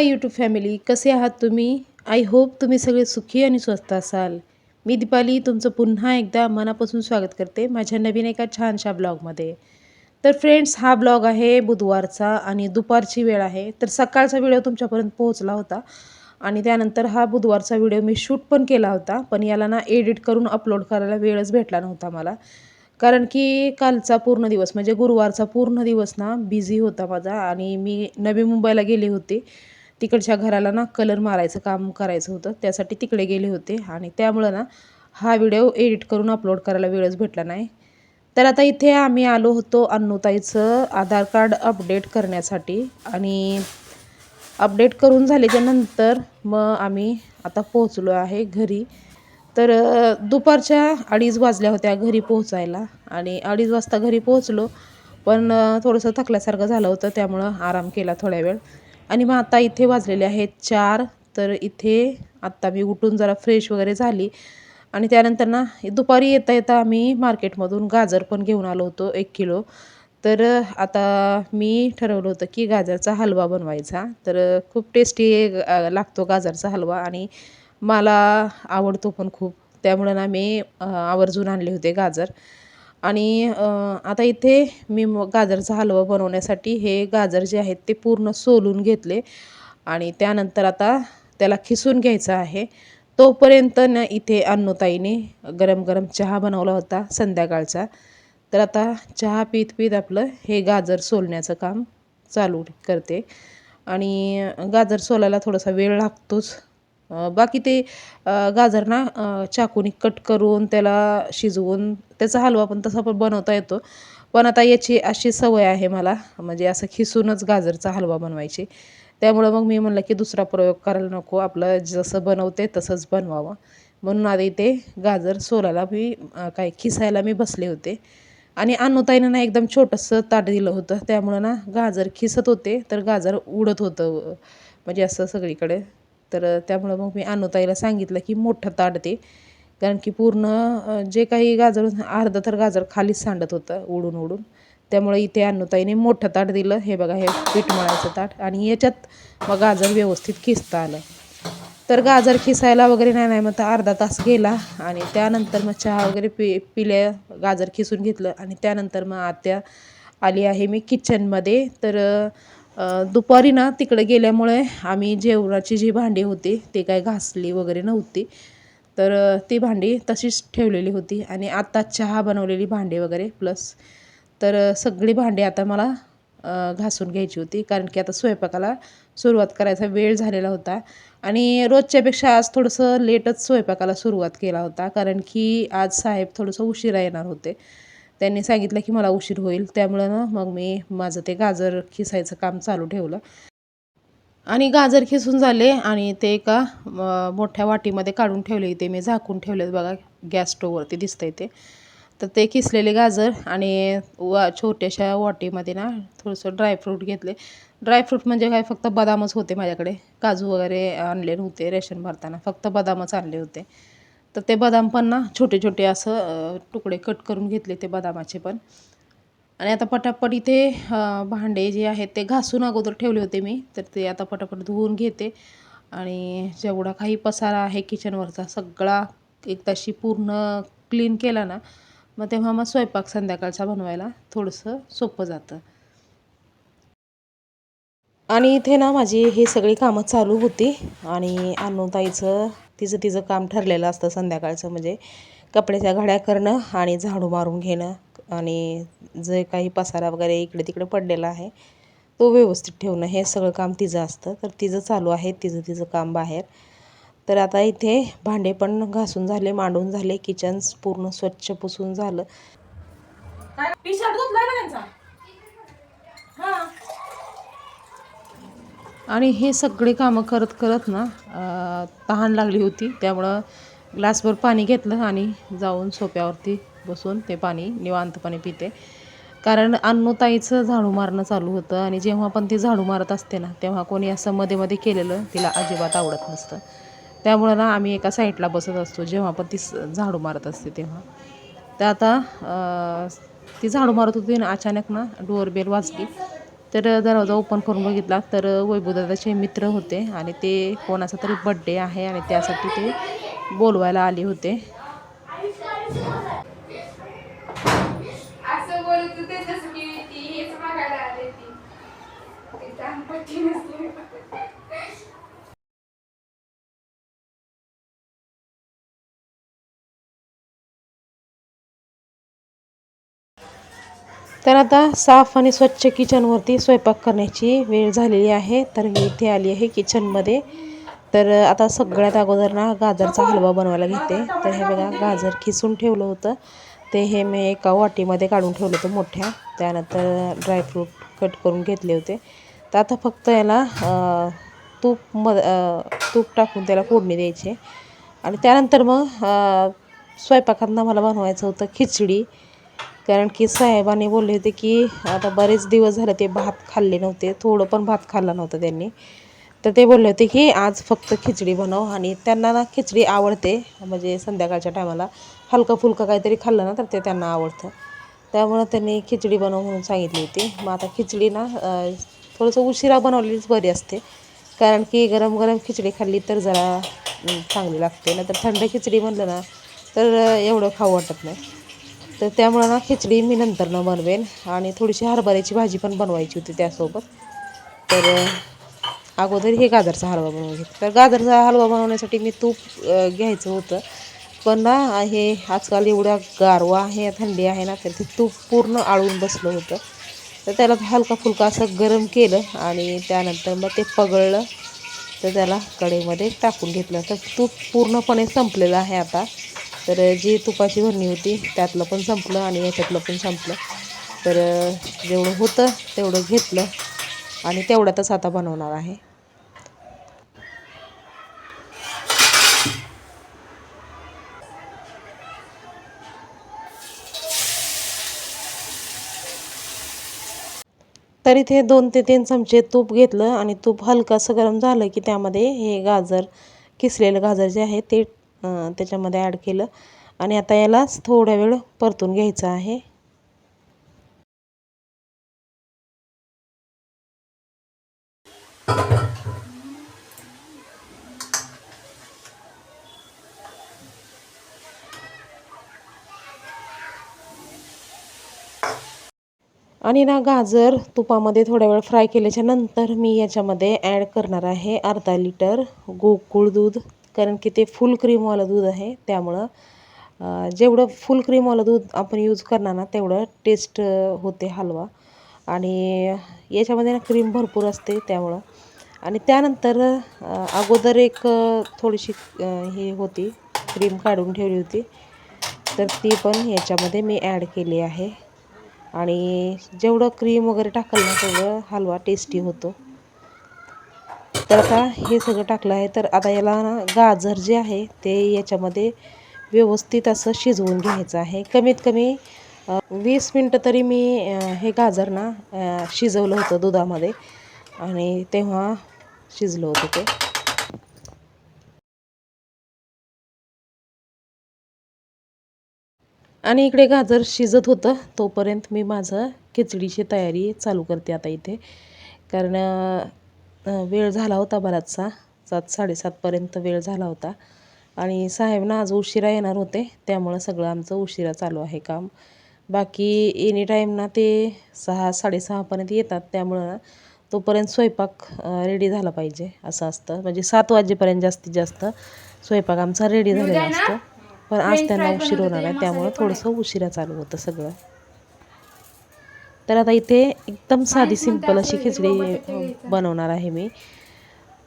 माय YouTube family कसे आहात तुम्ही? आय होप तुम्ही सगळे सुखी आणि स्वस्त असाल. मी दीपाली तुमचं पुन्हा एकदा मनापासून स्वागत करते माझ्या नवीन एका छानशा ब्लॉगमध्ये तर फ्रेंड्स हा ब्लॉग आहे बुधवारचा आणि दुपारची वेळ आहे. तर सकाळचा व्हिडिओ तुमच्यापर्यंत पोहोचला होता आणि त्यानंतर हा बुधवारचा व्हिडिओ मी शूट पण केला होता पण याला ना एडिट करून अपलोड करायला वेळच भेटला नव्हता मला. कारण की कालचा पूर्ण दिवस म्हणजे गुरुवारचा पूर्ण दिवस ना बिझी होता माझा आणि मी नवी मुंबईला गेले होते. तिकडच्या घराला ना कलर मारायचं काम करायचं होतं त्यासाठी तिकडे गेले होते. आणि त्यामुळं ना हा व्हिडिओ एडिट करून अपलोड करायला वेळच भेटला नाही. तर आता इथे आम्ही आलो होतो अन्नुताईचं आधार कार्ड अपडेट करण्यासाठी. आणि अपडेट करून झाल्याच्यानंतर मग आम्ही आता पोहोचलो आहे घरी. तर दुपारच्या अडीच वाजल्या होत्या घरी पोहोचायला. आणि अडीच वाजता घरी पोहोचलो पण थोडंसं थकल्यासारखं झालं होतं त्यामुळं आराम केला थोड्या वेळ. आणि मग आता इथे वाजलेले आहेत चार. तर इथे आत्ता मी उठून जरा फ्रेश वगैरे झाली. आणि त्यानंतर ना दुपारी येता येता आम्ही मार्केटमधून गाजर पण घेऊन आलो होतो एक किलो. तर आता मी ठरवलं होतं की गाजरचा हलवा बनवायचा. तर खूप टेस्टी लागतो गाजरचा हलवा आणि मला आवडतो पण खूप. त्यामुळं ना मी आवर्जून आणले होते गाजर. आणि आता इथे मी मग गाजरचा हलवा बनवण्यासाठी हे गाजर जे आहेत ते पूर्ण सोलून घेतले. आणि त्यानंतर आता त्याला खिसून घ्यायचं आहे. तोपर्यंत ना इथे अन्नूताईने गरम गरम चहा बनवला होता संध्याकाळचा. तर आता चहा पीत पीत आपलं हे गाजर सोलण्याचं काम चालू करते. आणि गाजर सोलायला थोडासा वेळ लागतोच. बाकी ते गाजरना गाजर ना चाकूनी कट करून त्याला शिजवून त्याचा हलवा पण तसा पण बनवता येतो. पण आता याची अशी सवय आहे मला म्हणजे असं खिसूनच गाजरचा हलवा बनवायची. त्यामुळं मग मी म्हणलं की दुसरा प्रयोग करायला नको आपलं जसं बनवते तसंच बनवावं. म्हणून आधी ते गाजर सोलायला मी काय खिसायला मी बसले होते. आणि अन्नताईनं ना एकदम छोटंसं ताट दिलं होतं त्यामुळं ना गाजर खिसत होते तर गाजर उडत होतं म्हणजे असं सगळीकडे. तर त्यामुळं मग मी अनुताईला सांगितलं की मोठं ताट दे. कारण की पूर्ण जे काही गाजर अर्धा तर गाजर खालीच सांडत होतं उडून उडून त्यामुळे इथे अनुताईने मोठं ताट दिलं. हे बघा हे पीठ मळायचं ताट. आणि याच्यात मग गाजर व्यवस्थित खिसता आलं. तर गाजर खिसायला वगैरे नाही नाही मग तर अर्धा तास गेला. आणि त्यानंतर मग चहा वगैरे पि पिल्या गाजर खिसून घेतलं. आणि त्यानंतर मग आत्या आली आहे मी किचनमध्ये तर दुपारी ना तिकडे गेल्यामुळे आम्ही जेवणाची जी भांडी होती ते काय घासली वगैरे नव्हती. तर ती भांडी तशीच ठेवलेली होती आणि आत्ता चहा बनवलेली भांडी वगैरे प्लस तर सगळी भांडी आता मला घासून घ्यायची होती कारण की आता स्वयंपाकाला सुरुवात करायचा वेळ झालेला होता. आणि रोजच्यापेक्षा आज थोडंसं लेटच स्वयंपाकाला सुरुवात केला होता कारण की आज साहेब थोडंसं उशिरा येणार होते. त्यांनी सांगितलं की मला उशीर होईल. त्यामुळं ना मग मी माझं ते गाजर खिसायचं काम चालू ठेवलं. आणि गाजर खिसून झाले आणि ते एका मोठ्या वाटीमध्ये काढून ठेवले ते मी झाकून ठेवलेत बघा गॅस स्टोववरती दिसतंय ते. तर ते किसलेले गाजर आणि वा छोट्याशा वाटीमध्ये ना थोडंसं ड्रायफ्रूट घेतले. ड्रायफ्रूट म्हणजे काय? फक्त बदामच होते माझ्याकडे. काजू वगैरे आणले नव्हते रेशन भरताना. फक्त बदामच आणले होते. तर ते बदाम पण ना छोटे छोटे असं तुकडे कट करून घेतले ते बदामाचे पण. आणि आता पटापट इथे भांडे जे आहेत ते घासून अगोदर ठेवले होते मी तर ते आता पटापट धुवून घेते. आणि जेवढा काही पसारा आहे किचनवरचा सगळा एकदाशी पूर्ण क्लीन केला ना मग तेव्हा मग स्वयंपाक संध्याकाळचा बनवायला थोडंसं सोपं जातं. आणि इथे ना माझी हे सगळी कामं चालू होती आणि अनुताईचं तिचं तिचं काम ठरलेलं असतं संध्याकाळचं म्हणजे कपड्याच्या घड्या करणं आणि झाडू मारून घेणं आणि जे काही पसारा वगैरे इकडे तिकडे पडलेला आहे तो व्यवस्थित ठेवणं हे सगळं काम तिचं असतं. तर तिचं चालू आहे तिचं तिचं काम बाहेर. तर आता इथे भांडे पण घासून झाले मांडून झाले किचन पूर्ण स्वच्छ पुसून झालं टी शर्ट धुतलाय ना त्यांचा हा आणि हे सगळे कामं करत करत ना तहान लागली होती. त्यामुळं ग्लासभर पाणी घेतलं आणि जाऊन सोप्यावरती बसून ते पाणी निवांतपणे पिते. कारण अन्नूताईचं झाडू मारणं चालू होतं आणि जेव्हा पण ती झाडू मारत असते ना तेव्हा कोणी असं मध्ये मध्ये केलेलं तिला अजिबात आवडत नसतं. त्यामुळं ना आम्ही एका साईडला बसत असतो जेव्हा पण ती स- झाडू मारत असते तेव्हा. तर आता ती झाडू मारत होती आणि अचानक ना डोअरबेल वाजली. तर दरवाजा ओपन करून बघितला तर वैभवदादाचे मित्र होते आणि ते कोणाचा तरी बड्डे आहे आणि त्यासाठी ते बोलवायला आले होते. असं तर आता साफ आणि स्वच्छ किचनवरती स्वयंपाक करण्याची वेळ झालेली आहे. तर मी इथे आली आहे किचनमध्ये तर आता सगळ्यात अगोदर ना गाजरचा हलवा बनवायला घेते. तर हे बघा गाजर खिसून ठेवलं होतं. ते हे मी एका वाटीमध्ये काढून ठेवलं होतं मोठ्या. त्यानंतर ड्रायफ्रूट कट करून घेतले होते. तर आता फक्त याला तूप म तूप टाकून त्याला फोडणी द्यायची आणि त्यानंतर मग स्वयंपाकांना मला बनवायचं होतं खिचडी. कारण की साहेबांनी बोलले होते की आता बरेच दिवस झाले ते भात खाल्ले नव्हते थोडं पण भात खाल्ला नव्हता त्यांनी. तर ते बोलले होते की आज फक्त खिचडी बनव आणि त्यांना ना खिचडी आवडते म्हणजे संध्याकाळच्या टायमाला. हलकं फुलकं काहीतरी खाल्लं ना तर ते त्यांना आवडतं. त्यामुळं त्यांनी खिचडी बनव म्हणून सांगितली होती. मग आता खिचडी ना थोडंसं उशिरा बनवलेलीच बरी असते. कारण की गरम गरम खिचडी खाल्ली तर जरा चांगली लागते. नाहीतर थंड खिचडी म्हणलं ना तर एवढं खाऊ वाटत नाही. तर त्यामुळं ना खिचडी मी नंतरनं बनवेन. आणि थोडीशी हरभऱ्याची भाजी पण बनवायची होती त्यासोबत. तर अगोदर हे गाजरचा हलवा बनवून घेत. तर गाजरचा हलवा बनवण्यासाठी मी तूप घ्यायचं होतं. पण ना हे आजकाल एवढा गारवा आहे थंडी आहे ना तर ते तूप पूर्ण आळून बसलं होतं. तर त्याला हलका फुलका असं गरम केलं आणि त्यानंतर मग ते पगळलं. तर त्याला कढईमध्ये टाकून घेतलं. तर तूप पूर्णपणे संपलेलं आहे आता. तर जी तुपाची भरणी होती त्यातलं पण संपलं आणि याच्यातलं पण संपलं. तर जेवढं होतं तेवढं घेतलं आणि तेवढ्यातच आता बनवणार आहे. तर इथे दोन ते तीन चमचे तूप घेतलं आणि तूप हलकंसं गरम झालं की त्यामध्ये हे गाजर किसलेलं गाजर जे आहे ते त्याच्यामध्ये ॲड केलं. आणि आता यालाच थोडा वेळ परतून घ्यायचं आहे. आणि ना गाजर तुपामध्ये थोड्या वेळ फ्राय केल्याच्यानंतर मी याच्यामध्ये ॲड करणार आहे अर्धा लिटर गोकुळ दूध. कारण की ते फुल क्रीमवालं दूध आहे त्यामुळं जेवढं फुल क्रीमवालं दूध आपण यूज करणार ना तेवढं टेस्ट होते हलवा. आणि याच्यामध्ये ना क्रीम भरपूर असते त्यामुळं. आणि त्यानंतर अगोदर एक थोडीशी हे ही होती क्रीम काढून ठेवली होती. तर ती पण याच्यामध्ये मी ॲड केली आहे. आणि जेवढं क्रीम वगैरे टाकलं ना तेवढं हलवा टेस्टी होतो. तर आता हे सगळं टाकलं आहे. तर आता याला ना गाजर जे आहे ते याच्यामध्ये व्यवस्थित असं शिजवून घ्यायचं आहे. कमीत कमी वीस मिनटं तरी मी हे गाजर ना शिजवलं होतं दुधामध्ये. आणि तेव्हा शिजलं होतं ते. आणि इकडे गाजर शिजत होतं. तोपर्यंत मी माझं खिचडीची तयारी चालू करते आता इथे. कारण वेळ झाला होता बराचसा. सात साडेसातपर्यंत वेळ झाला होता. आणि साहेब ना आज उशिरा येणार होते. त्यामुळं सगळं आमचं उशिरा चालू आहे काम. बाकी एनी टाईम ना ते सहा साडेसहापर्यंत येतात. त्यामुळं ना तोपर्यंत स्वयंपाक रेडी झाला पाहिजे असं असतं. म्हणजे सात वाजेपर्यंत जास्तीत जास्त स्वयंपाक आमचा रेडी झालेला असतो. पण आज त्यांना उशीर होणार आहे. त्यामुळं थोडंसं उशिरा चालू होतं सगळं. तर आता इथे एकदम साधी सिंपल अशी खिचडी अ, बनवणार आहे मी.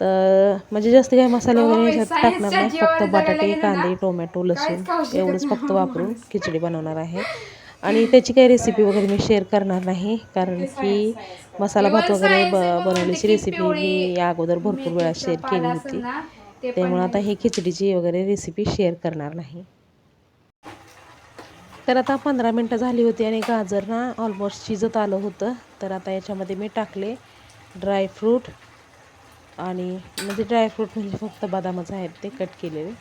तर म्हणजे जास्त काही मसाले वगैरे टाकणार नाही फक्त बटाटे कांदे टोमॅटो लसूण एवढंच फक्त वापरून खिचडी बनवणार आहे. आणि त्याची काही रेसिपी वगैरे मी शेअर करणार नाही कारण की मसाला भात वगैरे ब बनवण्याची रेसिपी मी या अगोदर भरपूर वेळा शेअर केली होती. त्यामुळे आता ही खिचडीची वगैरे रेसिपी शेअर करणार नाही. तर आता पंधरा मिनटं झाली होती आणि गाजर ना ऑलमोस्ट शिजत आलं होतं. तर आता याच्यामध्ये मी टाकले ड्रायफ्रूट आणि म्हणजे ड्रायफ्रूट म्हणजे फक्त बदामच आहेत ते कट केलेले.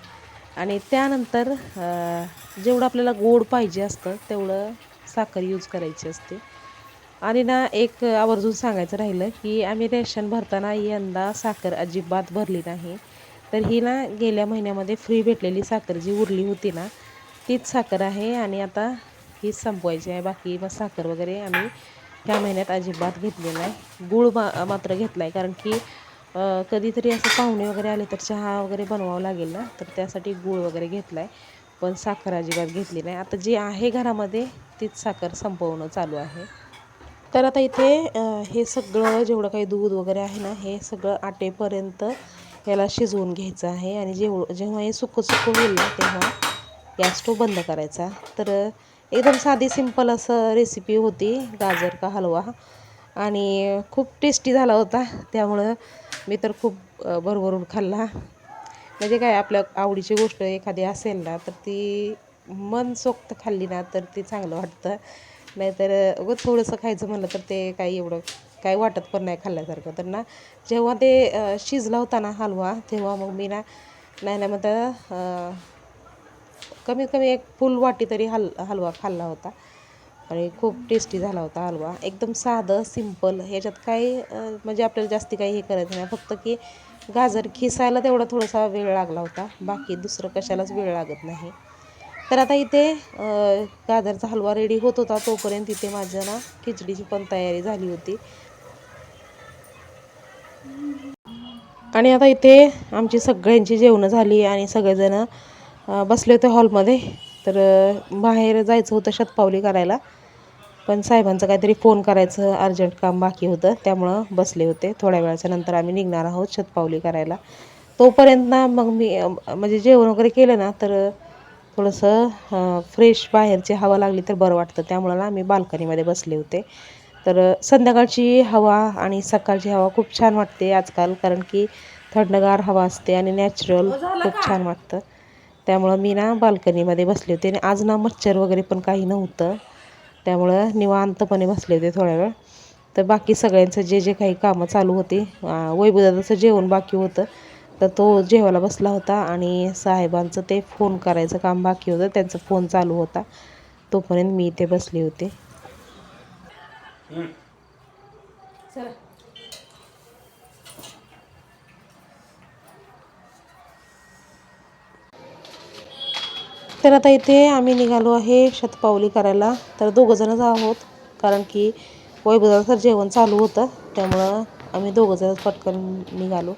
आणि त्यानंतर जेवढं आपल्याला गोड पाहिजे असतं तेवढं साखर यूज करायची असते. आणि ना एक आवर्जून सांगायचं राहिलं की आम्ही रेशन भरताना यंदा साखर अजिबात भरली नाही. तर ही ना गेल्या महिन्यामध्ये फ्री भेटलेली साखर जी उरली होती ना तीच साखर आहे आणि आता हीच संपवायची आहे. बाकी मग साखर वगैरे आम्ही ह्या महिन्यात अजिबात घेतलेला आहे गूळ मा मात्र घेतला आहे कारण की कधीतरी असं पाहुणे वगैरे आले तर चहा वगैरे बनवावं लागेल ना? तर त्यासाठी गूळ वगैरे घेतला आहे पण साखर अजिबात घेतली नाही. आता जी आहे घरामध्ये तीच साखर संपवणं चालू आहे. तर आता इथे हे सगळं जेवढं काही दूध वगैरे आहे ना हे सगळं आटेपर्यंत याला शिजवून घ्यायचं आहे. आणि जेव जेव्हा हे सुकं सुकं होईल ना तेव्हा गॅस स्टोव बंद करायचा. तर एकदम साधी सिंपल असं रेसिपी होती गाजर का हलवा. आणि खूप टेस्टी झाला होता. त्यामुळं मी तर खूप भरभरून खाल्ला. म्हणजे काय आपल्या आवडीची गोष्ट एखादी असेल ना तर ती मन सोक्त खाल्ली ना तर ती चांगलं वाटतं. नाहीतर अगं थोडंसं खायचं म्हणलं तर ते काही एवढं काही वाटत पण नाही खाल्ल्यासारखं. तर ना जेव्हा ते शिजला होता ना हलवा तेव्हा मग मी ना नाही ना मग कमीत कमी एक फुल वाटी तरी हल हलवा खाल्ला होता. आणि खूप टेस्टी झाला होता हलवा. एकदम साधं सिंपल ह्याच्यात काही म्हणजे आपल्याला जास्ती काही हे करायचं नाही. फक्त की गाजर खिसायला तेवढा थोडासा वेळ लागला होता. बाकी दुसरं कशालाच वेळ लागत नाही. तर आता इथे गाजरचा हलवा रेडी होत होता. तोपर्यंत इथे माझं ना खिचडीची पण तयारी झाली होती. आणि आता इथे आमची सगळ्यांची जेवणं झाली आणि सगळेजणं बसले होते हॉलमध्ये. तर बाहेर जायचं होतं शतपावली करायला. पण साहेबांचं काहीतरी फोन करायचं अर्जंट काम बाकी होतं. त्यामुळं बसले होते. थोड्या वेळाच्या नंतर आम्ही निघणार आहोत शतपावली करायला. तोपर्यंत ना मग मी म्हणजे जेवण वगैरे केलं ना तर थोडंसं फ्रेश बाहेरची हवा लागली तर बरं वाटतं. त्यामुळं ना मी बाल्कनीमध्ये बसले होते. तर संध्याकाळची हवा आणि सकाळची हवा खूप छान वाटते आजकाल. कारण की थंडगार हवा असते आणि नॅचरल खूप छान वाटतं. त्यामुळं मी ना बाल्कनीमध्ये बसले होते आणि आज ना मच्छर वगैरे पण काही नव्हतं. त्यामुळं निवांतपणे बसले होते थोड्या वेळ. तर बाकी सगळ्यांचं जे जे काही कामं चालू होती अं, वैभवदादाचं जेवण बाकी होतं. तर तो जेवायला बसला होता आणि साहेबांचं ते फोन करायचं काम बाकी होतं. त्यांचा फोन चालू होता. तोपर्यंत मी इथे बसले होते. तर आता इथे आम्ही निघालो आहे शतपावली करायला. तर दोघंजणच आहोत कारण की वैभवदाचं जेवण चालू होतं त्यामुळं आम्ही दोघंजणच पटकन निघालो.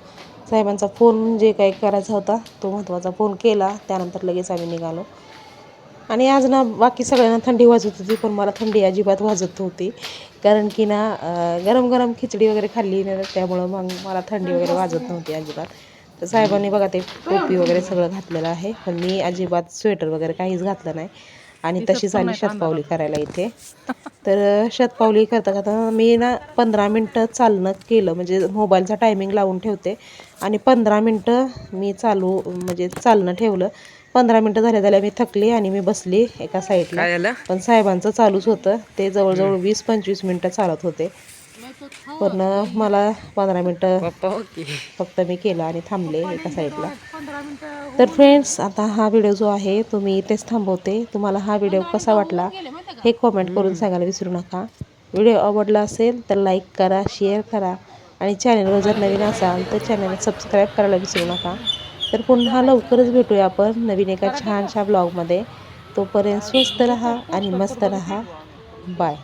साहेबांचा फोन जे काही करायचा होता तो महत्त्वाचा फोन केला त्यानंतर लगेच आम्ही निघालो. आणि आज ना बाकी सगळ्यांना थंडी वाजत होती पण मला थंडी अजिबात वाजत नव्हती. कारण की ना गरम गरम खिचडी वगैरे खाल्ली ना त्यामुळं मग मला थंडी वगैरे वाजत नव्हती अजिबात. तर साहेबांनी बघा ते टोपी वगैरे सगळं घातलेलं आहे. पण मी अजिबात स्वेटर वगैरे काहीच घातलं नाही. आणि तशीच आली शतपावली करायला इथे. तर शतपावली करता करता मी ना पंधरा मिनटं चालणं केलं. म्हणजे मोबाईलचा टायमिंग लावून ठेवते. आणि पंधरा मिनटं मी चालू म्हणजे चालणं ठेवलं. पंधरा मिनटं झाल्या झाल्या मी थकली आणि मी बसली एका साईडला पण साहेबांचं चालूच होतं. ते जवळजवळ वीस पंचवीस मिनटं चालत होते. पण मला पंधरा मिनटं फक्त मी केलं आणि थांबले एका साईडला. तर फ्रेंड्स आता हा व्हिडिओ जो आहे तो मी इथेच थांबवते. तुम्हाला हा व्हिडिओ कसा वाटला हे कॉमेंट करून सांगायला विसरू नका. व्हिडिओ आवडला असेल तर लाईक करा शेअर करा आणि चॅनलवर जर नवीन असाल तर चॅनल सबस्क्राईब करायला विसरू नका. तर पुन्हा लवकरच भेटूया आपण नवीन एका छानशा ब्लॉगमध्ये तोपर्यंत स्वस्त रहा आणि मस्त रहा. बाय